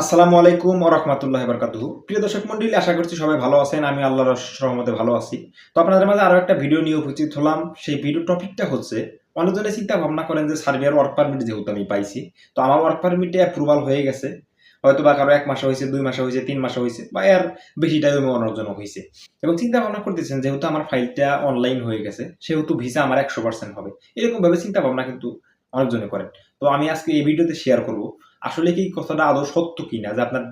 আসসালামু আলাইকুম রহমতুল্লাহ বরকাতুহ। প্রিয় দর্শক মন্ডলী, আশা করছি সবাই ভালো আছেন, আমি আল্লাহর রহমতে ভালো আছি। তো আপনাদের মাঝে আরও একটা ভিডিও নিয়ে উপস্থিত হলাম। সেই ভিডিও টপিকটা হচ্ছে, অনেকজনে চিন্তা ভাবনা করেন যে সার্বিয়ার ওয়ার্ক পারমিট যেহেতু আমি পাইছি, তো আমার ওয়ার্ক পারমিটে অ্যাপ্রুভাল হয়ে গেছে। হয়তো বা কারও এক মাসে হয়েছে, দুই মাসে হয়েছে, তিন মাসে হয়েছে, বা এর বেশি টাইমে অনেক জন্য হয়েছে। এবং চিন্তা ভাবনা করতেছেন, যেহেতু আমার ফাইলটা অনলাইন হয়ে গেছে, সেহেতু ভিসা আমার একশো পার্সেন্ট হবে। এরকম ভাবে চিন্তা ভাবনা কিন্তু অনেকজনে করেন। তো আমি আজকে এই ভিডিওতে শেয়ার করব। আসলে কি কথাটা আদৌ সত্য কি না যে আপনার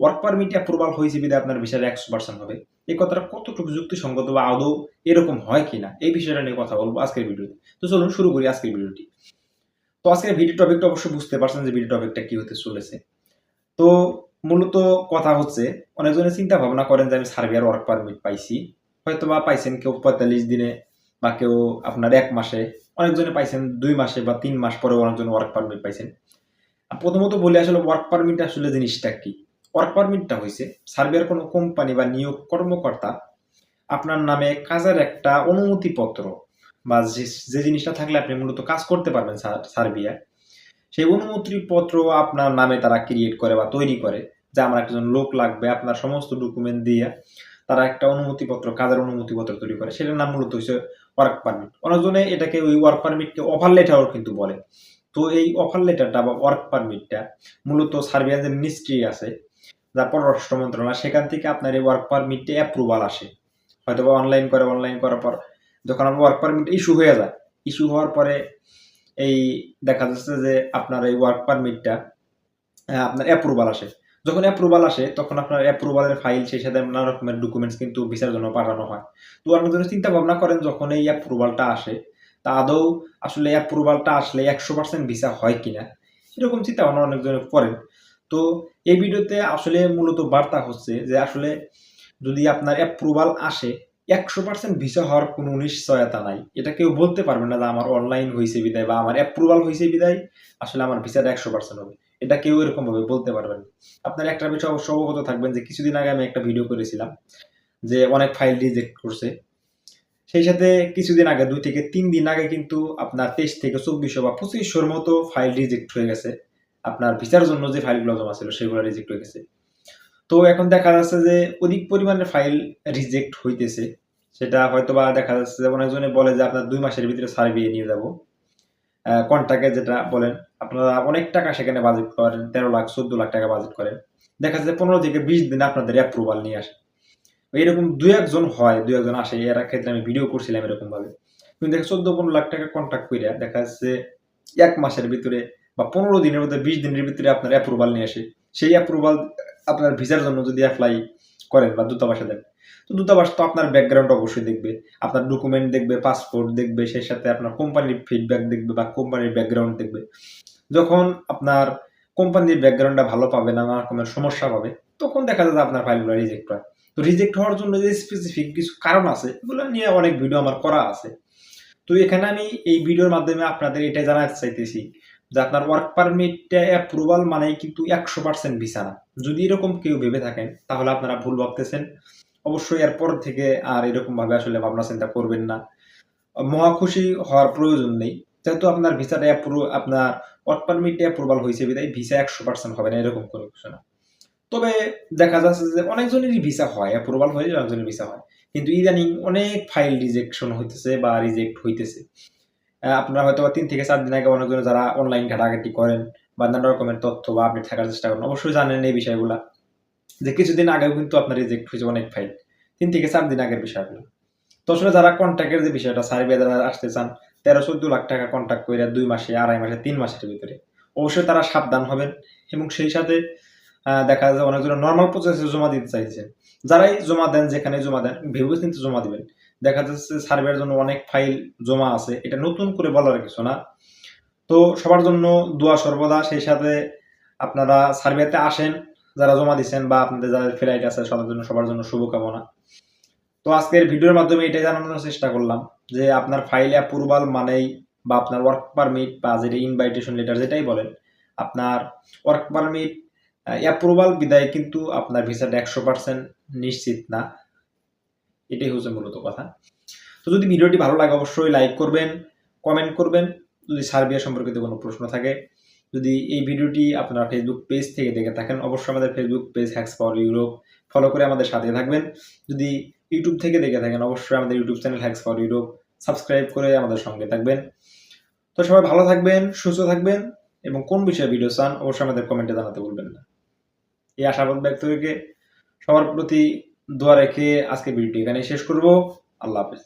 ওয়ার্ক পারমিট অ্যাপ্রুভাল হয়েছে বিধায় আপনার বিষয়টা একশো পার্সেন্ট হবে। এই কথাটা কতটুকু যুক্তিসঙ্গত বা আদৌ এরকম হয় কিনা? এই বিষয়টা নিয়ে কথা বলব আজকের ভিডিওতে। তো চলুন শুরু করি আজকের ভিডিওটি। তো আজকের ভিডিও টপিকটা অবশ্যই বুঝতে পারছেন যে ভিডিও টপিকটা কি হতে চলেছে। তো মূলত কথা হচ্ছে, অনেকজনে চিন্তা ভাবনা করেন যে আমি সার্বিয়ার ওয়ার্ক পারমিট পাইছি। হয়তো বা পাইছেন কেউ পঁয়তাল্লিশ দিনে বা কেউ আপনার এক মাসে। অনেকজনে পাইছেন দুই মাসে বা তিন মাস পরে অনেকজন ওয়ার্ক পারমিট পাইছেন। প্রথমত বলে আসলে ওয়ার্ক পারমিট আসলে জিনিসটা কি? ওয়ার্ক পারমিটটা হয়েছে সার্বিয়ার কোনো কোম্পানি বা নিয়োগ কর্মকর্তা আপনার নামে কাজের একটা অনুমতিপত্র বা যে জিনিসটা থাকলে আপনি মূলত কাজ করতে পারবেন সার- সার্বিয়ায় সেই অনুমতিপত্র আপনার নামে তারা ক্রিয়েট করে বা তৈরি করে যে আমার একজন লোক লাগবে, আপনার সমস্ত ডকুমেন্ট দিয়ে তারা একটা অনুমতিপত্র, কাজের অনুমতিপত্র তৈরি করে। সেটার নাম মূলত হচ্ছে ওয়ার্ক পারমিট অনেকজনে এটাকে ওই ওয়ার্ক পারমিটকে অফার লেটারও কিন্তু বলে। তো এই অফার লেটারটা বা ওয়ার্ক পারমিটটা মূলত সার্বিয়ান যে মিনিস্ট্রি আছে, যা পররাষ্ট্র মন্ত্রণালয়, সেখান থেকে আপনার এই ওয়ার্ক পারমিটে অ্যাপ্রুভাল আসে। হয়তো বা অনলাইন করে অনলাইন করার পর যখন আমার ওয়ার্ক পারমিট ইস্যু হয়ে যায় ইস্যু হওয়ার পরে এই দেখা যাচ্ছে যে আপনার এই ওয়ার্ক পারমিটটা আপনার অ্যাপ্রুভাল আসে। যখন অ্যাপ্রুভাল আসে, তখন আপনার অ্যাপ্রুভালের ফাইল সেই সাথে নানা রকমের ডকুমেন্টস কিন্তু ভিসার জন্য পাঠানো হয়। তো আপনার চিন্তা ভাবনা করেন, যখন এই অ্যাপ্রুভালটা আসে তা আদৌ আসলে অ্যাপ্রুভালটা আসলে একশো পার্সেন্ট ভিসা হয় কিনা, এরকম চিন্তা ভাবনা অনেকজন করেন। তো এই ভিডিওতে আসলে মূলত বার্তা হচ্ছে যে আসলে যদি আপনার অ্যাপ্রুভাল আসে, একশো পার্সেন্ট ভিসা হওয়ার কোনো নিশ্চয়তা নাই। এটা কেউ বলতে পারবে না যে আমার অনলাইন হয়েছে বিদায় বা আমার অ্যাপ্রুভাল হয়েছে বিদায়, আসলে আমার ভিসাটা একশো পার্সেন্ট হবে। এটা কেউ এরকম ভাবে বলতে পারবেন। আপনার একটা বিষয় অবশ্য অবগত থাকবেন যে কিছুদিন আগে আমি একটা ভিডিও করেছিলাম, যে অনেক ফাইল রিজেক্ট করছে। সেই সাথে কিছুদিন আগে, দুই থেকে তিন দিন আগে কিন্তু আপনার তেইশ থেকে চব্বিশশো বা পঁচিশশোর মতো ফাইল রিজেক্ট হয়ে গেছে। আপনার ভিসার জন্য যে ফাইলগুলো জমা ছিল, সেগুলো রিজেক্ট হয়ে গেছে। তো এখন দেখা যাচ্ছে যে অধিক পরিমাণে ফাইল রিজেক্ট হইতেছে। সেটা হয়তো বা দেখা যাচ্ছে যে অনেকজনে বলে যে আপনার দুই মাসের ভিতরে সার্ভে নিয়ে যাব। কন্ট্রাক্টে যেটা বলেন, আপনারা অনেক টাকা সেখানে বাজেট করেন, তেরো লাখ, চোদ্দ লাখ টাকা বাজেট করেন। দেখা যাচ্ছে পনেরো থেকে বিশ দিন আপনাদের অ্যাপ্রুভাল নিয়ে আসে। এরকম দু একজন হয়, দুই একজন আসে, এর ক্ষেত্রে আমি ভিডিও করছিলাম এরকম ভাবে কিন্তু দেখা চোদ্দ পনেরো লাখ টাকা কন্ট্রাক্ট করে দেখা যাচ্ছে এক মাসের ভিতরে বা পনেরো দিনের মধ্যে বিশ দিনের ভিতরে আপনার অ্যাপ্রুভাল নিয়ে আসে। সেই অ্যাপ্রুভাল আপনার ভিসার জন্য যদি অ্যাপ্লাই করেন বা দূতাবাসে দেন। তো দূতাবাস তো আপনার ব্যাকগ্রাউন্ড অবশ্যই দেখবে, আপনার ডকুমেন্ট দেখবে পাসপোর্ট দেখবে, সেই সাথে আপনার কোম্পানির ফিডব্যাক দেখবে বা কোম্পানির ব্যাকগ্রাউন্ড দেখবে। যখন আপনার কোম্পানির ব্যাকগ্রাউন্ডটা ভালো পাবে নানা রকমের সমস্যা পাবে, তখন দেখা যাবে আপনার ফাইলগুলো রিজেক্ট হয়। তো রিজেক্ট হওয়ার জন্য যে স্পেসিফিক কিছু কারণ আছে, এগুলো নিয়ে অনেক ভিডিও আমার করা আছে। তো এখানে আমি এই ভিডিওর মাধ্যমে আপনাদের এটা জানাতে চাইতেছি যে আপনার ওয়ার্ক পারমিটটা অ্যাপ্রুভাল মানেই কিন্তু একশো পার্সেন্ট ভিসা না যদি এরকম কেউ ভেবে থাকেন, তাহলে আপনারা ভুল ভাবতেছেন। অবশ্যই এরপর থেকে আর এরকম ভাবে আসলে ভাবনা চিন্তা করবেন না। মহা খুশি হওয়ার প্রয়োজন নেই। যেহেতু আপনার ভিসাটা অ্যাপ্রুভ আপনার ওয়ার্ক পারমিটে অ্যাপ্রুভাল হয়েছে বিদায় ভিসা একশো পার্সেন্ট হবে না, এরকম কোনো কিছু না। তবে দেখা যাচ্ছে যে অনেকজনেরই ভিসা হয় অ্যাপ্রুভাল হয়ে অনেকজনের ভিসা হয়। কিন্তু ইদানিং অনেক ফাইল রিজেকশন হইতেছে বা রিজেক্ট হইতেছে। আপনারা হয়তো তিন থেকে চার দিন আগে অনেকজন যারা অনলাইন ঘাটাঘাটি করেন বা নানা রকমের তথ্য বা আপডেট থাকার চেষ্টা করেন, অবশ্যই জানেন এই বিষয়গুলা। যে কিছুদিন আগেও কিন্তু আপনার রিজেক্ট হয়েছে অনেক ফাইল তিন থেকে চার দিন আগের বিষয়গুলো। তো আসলে যারা কন্ট্যাক্টের যে বিষয়টা, সার্ভে যারা আসতে চান, তেরো চোদ্দ লাখ টাকা কন্ট্যাক্ট করে দুই মাসে, আড়াই মাসে, তিন মাসের ভিতরে। অবশ্যই তারা সাবধান হবেন এবং সেই সাথে দেখা যায় অনেকজন নর্মাল প্রসেসে জমা দিতে চাইছেন যারাই জমা দেন যেখানে জমা দেন ভেবে কিন্তু জমা দিবেন। দেখা যাচ্ছে সার্ভের জন্য অনেক ফাইল জমা আছে। এটা নতুন করে বলার কিছু না। তো সবার জন্য দোয়া সর্বদা। সেই সাথে আপনারা সার্ভেতে আসেন, যারা জমা দিচ্ছেন বা আপনাদের যাদের ফ্লাইট আছে, সবার জন্য সবার জন্য শুভকামনা। তো আজকের ভিডিওর মাধ্যমে এটাই জানানোর চেষ্টা করলাম যে আপনার ফাইল অ্যাপ্রুভাল মানেই বা আপনার ওয়ার্ক পারমিট বা যেটা ইনভাইটেশন লেটার যেটাই বলেন, আপনার ওয়ার্ক পারমিট অ্যাপ্রুভাল বিদায়, কিন্তু আপনার ভিসাটা একশো পার্সেন্ট নিশ্চিত না। এটাই হচ্ছে মূলত কথা। তো যদি ভিডিওটি ভালো লাগে, অবশ্যই লাইক করবেন কমেন্ট করবেন। যদি সার্বিয়া সম্পর্কিত কোনো প্রশ্ন থাকে, যদি এই ভিডিওটি আপনারা ফেসবুক পেজ থেকে দেখে থাকেন, অবশ্যই আমাদের Facebook page hacks for Europe follow করে আমাদের সাথে থাকবেন। যদি ইউটিউব থেকে দেখে থাকেন, অবশ্যই আমাদের YouTube channel hacks for Europe subscribe করে আমাদের সঙ্গে থাকবেন। তো সবাই ভালো থাকবেন, সুস্থ থাকবেন, এবং কোন বিষয়ে ভিডিও চান, অবশ্যই আমাদের কমেন্টে জানাতে ভুলবেন না। এই আশাবাদ ব্যক্ত রেখে সবার প্রতি দোয়া রেখে আজকে ভিডিওটি এখানে শেষ করব। আল্লাহ হাফেজ।